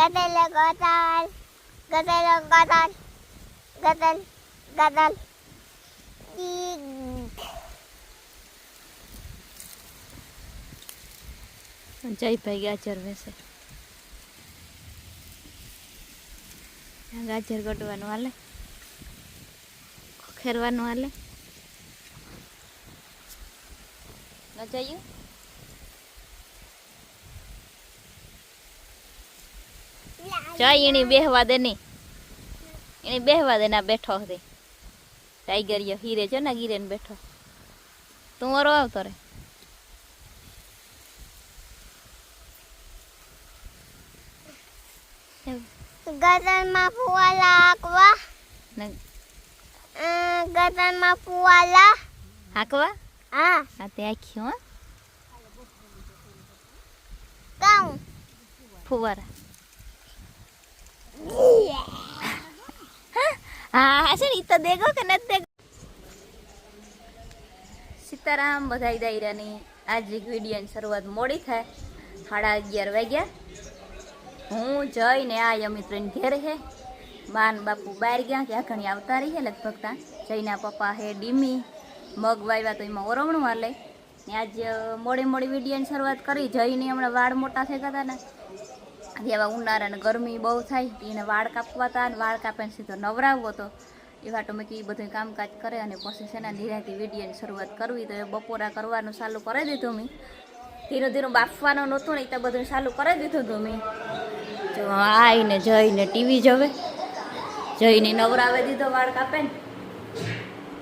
ગદલ ગદલ ગદલ ગદલ ગદલ ગદલ જયભાઈ ગાજર વેસે. આ ગાજર ગટવાનું હાલે. ખેરવાનું હાલે. ન જયું એની બેહવા દે ની. એની બેહવા દે ના બેઠો હતી ટાઈગર હીરે જો ને ગીરે બેઠો. તું વરો આવતો રે. ગદલમાં ફુવાલા આકવા ને ગદલમાં ફુવાલા. હાકવા? હા. હા તે આખી હો. કાઉં? ફુવારા. હા છે ને તો દેગો કે નથી સીતારામ બધાઈ દાયરાની આજની વિડીયોની શરૂઆત મોડી થાય. સાડા અગિયાર વાગ્યા. હું જઈને આ યમિત્રની ઘેર હે. બાન બાપુ બહાર ગયા ત્યાં ઘણી આવતા રહી છે લગભગ ત્યાં જઈના પપ્પા હે ડીમી. મગ વાવ્યા તો એમાં ઓરવણું હાલે. ને આજ મોડી મોડી વિડીયોની શરૂઆત કરી. જઈને હમણાં વાળ મોટા થઈ ગયા હતા ને. જેવા ઉનાળા ને ગરમી બહુ થાય એને વાળ કાપવા હતા અને વાળ કાપીને સીધો નવરાવવો હતો. એવા તો મેં કીધું બધું કામકાજ કરે અને પછી છે ધીરેથી વિડીયોની શરૂઆત કરવી, તો એ બપોરા કરવાનું ચાલુ કરી દીધું મેં. ધીરે ધીરે બાફવાનું નહોતું ને એ તો બધું ચાલુ કરી દીધું હતું મેં. જો આવીને જઈને ટીવી જોવે, જઈને નવરાવે દીધો વાળ કાપે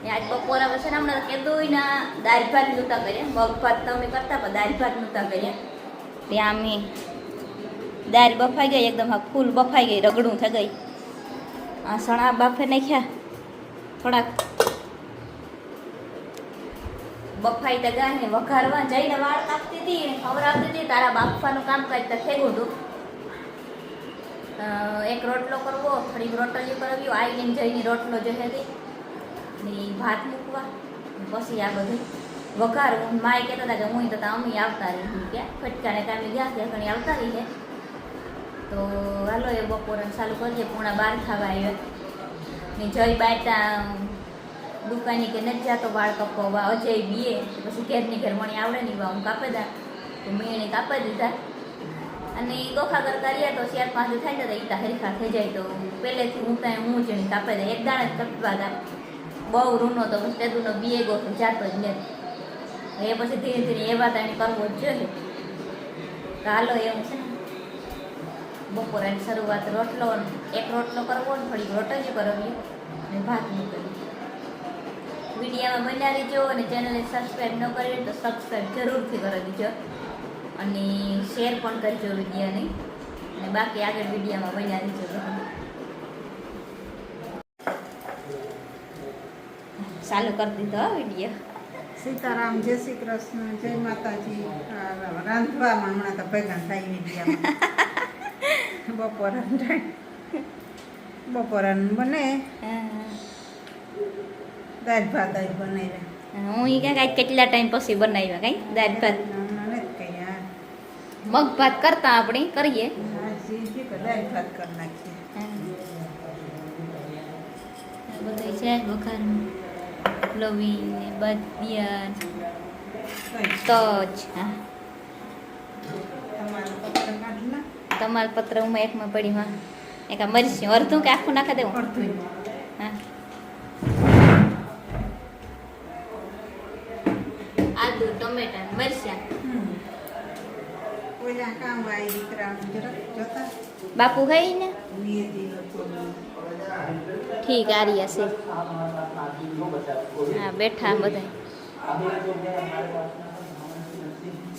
ને આજ બપોરા પછી હમણાં કીધું ના દાળ ભાત નહોતા કર્યા. મગ ભાત તો અમે કરતા પણ દાળ ભાત નહોતા કર્યા. ત્યાં અમે દાળ બફાઈ ગઈ, એકદમ હા ફૂલ બફાઈ ગઈ, રગડું થઈ ગઈ. આ સણા બાફે નાખ્યા. થોડાક બફાઈ તો ગાય ને વઘારવા જઈને વાળ કાપતી હતી ને ખવડાવતી હતી. તારા બાફવાનું કામકાજ તો થેગું હતું. એક રોટલો કરવો, થોડીક રોટલીઓ કરવી, આવીને જઈને રોટલો જોઈએ હતી ને ભાત મૂકવા. પછી આ બધું વઘારવું માય કહેતા હતા કે હું તો અમે આવતા રહી ક્યાં ફટકાને કામે ગયા ત્યાં ઘણી આવતા રહી છે તો હાલો એ બપોરે ચાલુ કરજે પૂણા બાર ખાવા આવ્યા ને જય બાટા દુકાની કે નથી જાતો વાળ કપવા અજય બીએ, પછી ઘેરની ઘેર મણી આવડે નહીં હું કાપે દા. તો મેં એને કાપી દીધા. અને એ ગોખા કરીએ તો ચાર પાંચ થાય તો ઈ તા હરીખા થઈ જાય. તો પહેલેથી હું ત્યાં હું જ એને કાપી દે. એક દાણા જ કપવા હતા બહુ રૂનો તો પછી તેદુનો બીએ ગોખો જાતો જ ને એ પછી ધીરે ધીરે એ વાત એને કરવો જ જોઈએ. તો હાલો એવું છે બપોરાની શરૂઆત રોટલો એક રોટલો કરવો ને થોડીક રોટલી કરવી અને ભાત મૂકવી વિડીયામાં બન્યા રહીજો અને ચેનલને સબસ્ક્રાઈબ ન કરી તો સબસ્ક્રાઈબ જરૂરથી કરી દીજો અને શેર પણ કરજો વિડીયાને. અને બાકી આગળ વિડીયામાં બન્યા રહીજો. ચાલુ કરી દીધો વીડિયો. સીતારામ, જય શ્રી કૃષ્ણ, જય માતાજી. રાંધવામાં હમણાં તો ભેગા થાય વિડીયામાં. બપોરા બપોરાનું બને. દાળ ભાત બનાવ્યા. હું ઈ કાંઈ કેટલા ટાઈમ પછી બનાવ્યા કાંઈ? દાળ ભાત. મગ ભાત કરતા આપણે કરીએ. દાળ ભાત કરી નાખીએ. બધું છે વઘાર લવિંગ ને બદિયા તજ હા. કાઢી ના તમારા પત્ર ઉમાં એકમાં પડી હા એક આ મરચું અડધું કે આખું નાખી દેવું? અડધું. હા. આદુ ટમેટા ને મરચાં. હમ. ઓલા કામ આવી દીકરાનું જરાક જોતા? બાપુ ખાઈ ને? નિયતિ લોકો ઠીક આ રહ્યા છે. હા બેઠા બધા.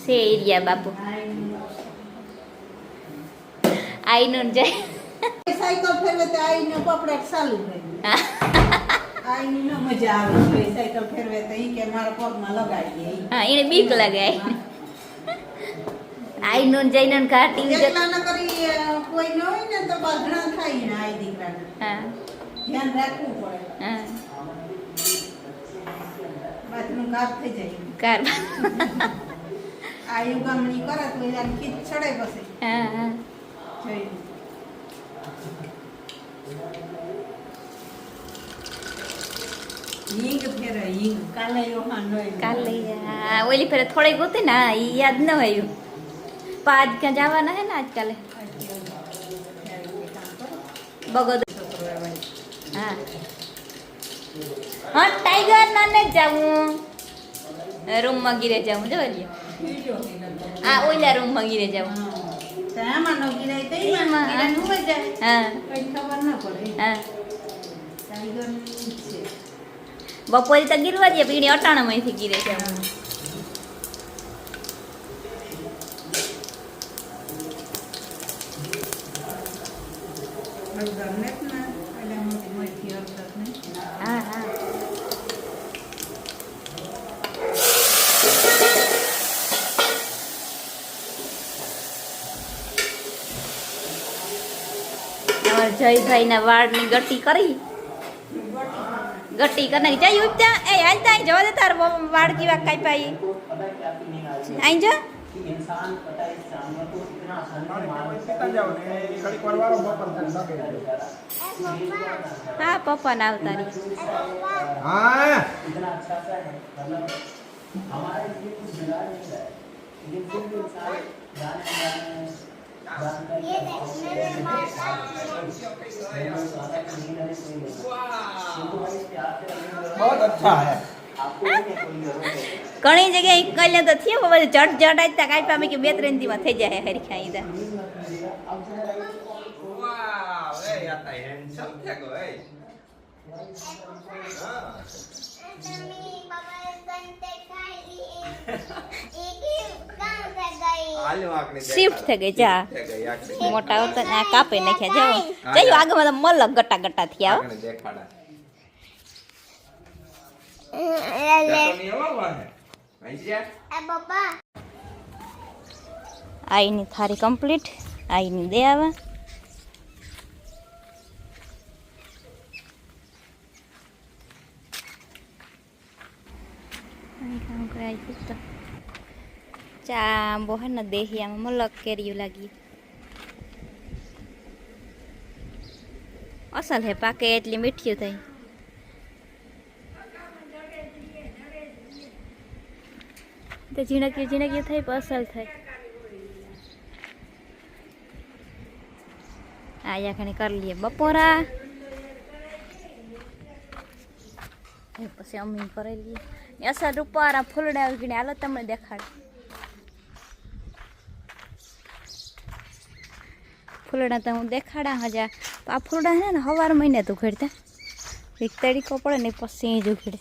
છે એરિયા બાપુ. આઈનું ન જાય. સાયકલ ફેરવે તો આઈને પપડાટ ચાલુ હોય હા. ન મજા આવે સાયકલ ફેરવે તો ઈ કે મારા પગમાં લગાડી દે હા એને બીક લાગે. આઈને આઈનું ને એકલા ન કરી કોઈ ન હોય ને તો બાંધણા થાય ને આઈ દીકરાને. હા. ધ્યાન રાખવું પડે. હા. બાથરૂમ કાપ થઈ જાય. કાર આ યુગામણી કરે તો એના ખીચ ચડે પછી. હા હા. હિંગ ફેરે હોય ઓલી થોડીક હતી ને હા, ઈ યાદ ન આવ્યું. પણ આજ ક્યાં જવાના હે ને આજકાલે બગોદ હા. હા ટાઈગર નાને જ જાવું રૂમમાં ગીરે જાવું જો હજી આ ઓલા રૂમમાં ગીરે જાવું ગિરાય તો ગીરવા જઈએ. અટાણા પડે. ટાઈગરનું ઈ જ છે બપોરે તો ગીરવા દે પીણી અટાણામાંથી ગીરે જાવું હળદર ને જ ના એટલે મોટી મોટી હળદર ને હા હા અમારા જયભાઈના વાળની ગટી કરી. ગટી કરનારી જઈ ઉપતા એ હાલ ત્યાં જવા દે તાર વાળ કેવા કાપ્યા અહીં જા. હા પપ્પા ના આવતા રહી. इतना अच्छा सा है मतलब हमारे लिए कुछ बिगाड़ नहीं रहा है लेकिन फिर भी इंसान जाने अनजाने में जानकारी ये देख मेरे माता બહુ અચ્છા હે आपको भी नहीं कोई जरूरत है ઘણી જગ્યાએ કલ્યા તો થયો પણ બધું જટ જટ આજ કાંઈ પામે કે બે ત્રણ દીમાં થઈ જાય હરખા ઈદા વાવ એ આતા હેન્ડસમ થે ગો એ હા શિફ્ટ થઈ ગઈ જા. મોટા હતા આ કાપી નાખ્યા જાવ જઈ આગળ બધા મલ ગટા ગટા થયા આઈની થારી કમ્પ્લીટ આઈની દે આવે કામ કરાય ચા આંબો હે ને દેહિયામાં મલક કેરીયું લાગી. અસલ હે પાકે એટલી મીઠી થઈ. તો ઝીણક્યું ઝીણક્યું થઈ પણ અસલ થઈ. આયા ખણી કરી લઈએ બપોરા. પછી અમી કરી લઈએ. અસર રૂપારા ફૂલડા ઉગીને હાલો તમને દેખાડ. ફૂલડા તો હું દેખાડા હજા તો આ ફૂલડા છે ને હવાર મહિને તો ઉઘેડતા એક તડીકો પડે ને પછી જ ઉઘેડે.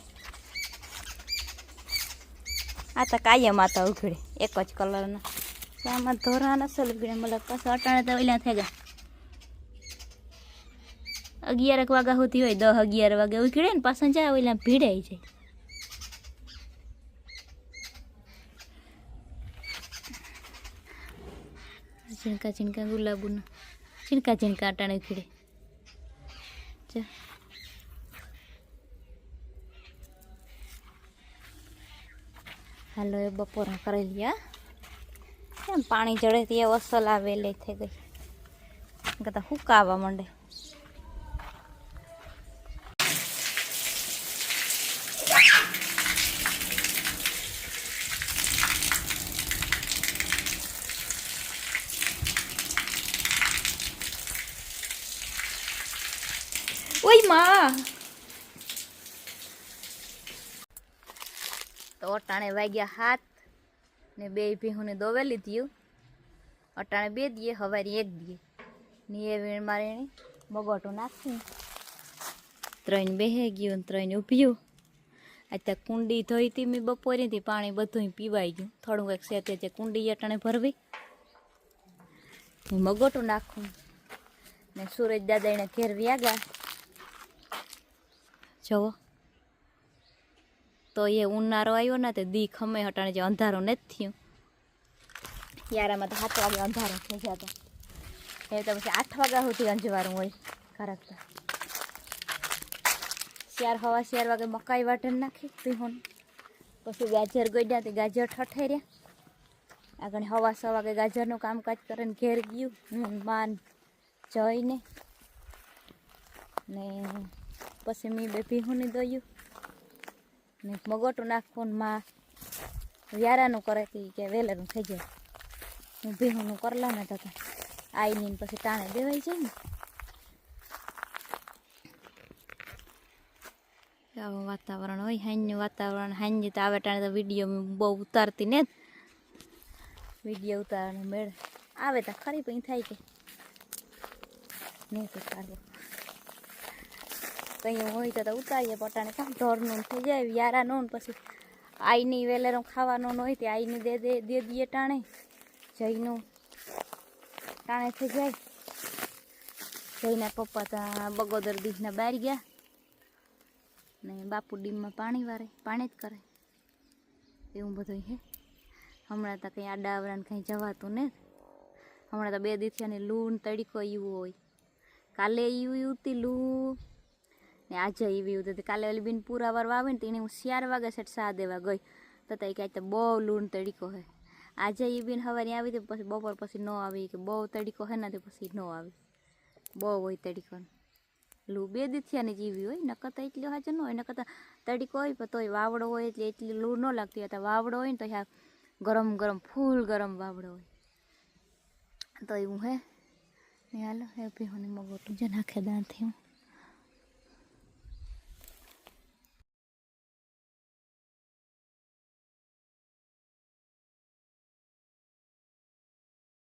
આ તો કાયમ આ તો ઉઘડે, એક જ કલરના. આમાં ધોરા નસલ ઉઘડે મતલબ પછી અટાણે તો ઓલા થઈ ગયા અગિયારક વાગ્યા સુધી હોય દસ અગિયાર વાગે ઉઘડે ને પાછા જાય ઓલા ભીડાઈ જાય. ઝીણકા ઝીણકા ગુલાબોના. ઝીણકા ઝીણકા અટાણે ઉઘડે જા. હાલો, એ બપોરા કરી લ્યા. કેમ પાણી જડે તે અસલ આવે એટલે થઈ ગઈ? કદાચ હુકાવા માંડે ઓયમાં તો અટાણે વાગ્યા હાથ ને બે ભીહુને દોવેલી થયું અટાણે બે દીએ, હવારી એક દીએ. ને એ વીણ મારે એણે બગોટું નાખ્યું ત્રણ બેહે ગયું ત્રણ ઉભ્યું. અત્યારે કુંડી ધોઈ હતી મેં બપોરેથી, પાણી બધું પીવાઈ ગયું. થોડું કંઈક છે કુંડી અટાણે ભરવી. હું મગોટું નાખું. ને સુરજ દાદા એને ઘેર વ્યાગા જવો તો એ ઉનાળો આવ્યો ને તે દી ખમે હટાણે જે અંધારું નથી થયું. યારામાં તો સાત વાગે અંધારું થઈ જતો. એ તો પછી આઠ વાગ્યા સુધી અંજવારું હોય ખરાકતા ચાર હવા ચાર વાગે મકાઈ વાટણ નાખી પીહોન પછી ગાજર ગોડ્યા તે ગાજર ઠઠેર્યા. આગળ હવા સવા વાગે ગાજરનું કામકાજ કરીને ઘેર ગયું. હું માન જઈને. ને પછી મેં બે ભીહુંની દોયું. ને મગોટું નાખવું માં વ્યારાનું કરે કે ઈ થઈ જાય. હું ભીહુંનું કરલા ને તો. આવીને પછી ટાણે દેવાઈ જાય ને. આવું વાતાવરણ હોય હાંજનું વાતાવરણ. હાંજે તો આવે ટાણે તો વીડિયો બહુ ઉતારતી ને. વીડિયો ઉતારવાનો મેળ. આવે તો ખરી પણ થાય કે. નહીં તો સારું કંઈ હોય તો તો ઉતારીએ પોતાને. કામ ઢોરનું થઈ જાય યારાનું પછી. આઈની વેલેરો ખાવાનું હોય તે આઈને દે દે દે દઈએ ટાણે. જઈનું ટાણે થઈ જાય. જઈને પપ્પા ત્યાં બગોદર દીકના બહાર ગયા. ને બાપુ ડીમમાં પાણી વારે, પાણી જ કરે. એવું બધું હે. હમણાં તો કંઈ આડા આવરાને કંઈ જવાતું ને. હમણાં તો બે દિવસે લૂ તડીકો એવું હોય. કાલે એવું હતી લૂ ને આજે એવી ઉતી કાલે ઓલી બેન પૂરા વાર વાવે ને તેને હું ચાર વાગે સેટ સા દેવા ગઈ. તો તઈ ક્યાંય તો બહુ લૂણ તડીકો હે. આજે એ બેન હવારે આવી તો પછી બપોર પછી ન આવી કે બહુ તડીકો હે ને તે પછી ન આવી. બહુ હોય તડીકો. લૂ બે દિથિયાની જીવી હોય, નકર તો એટલી હાજર ન હોય, નકર તો તડીકો હોય પણ તોય વાવડો હોય એટલે એટલી લૂ ન લાગતી હોય. તો વાવડો હોય ને તો હા ગરમ ગરમ, ફૂલ ગરમ વાવડો હોય. તો એવું હે. હાલો હે ભીહોને મગોટું જ નાખે દાંતથી હું.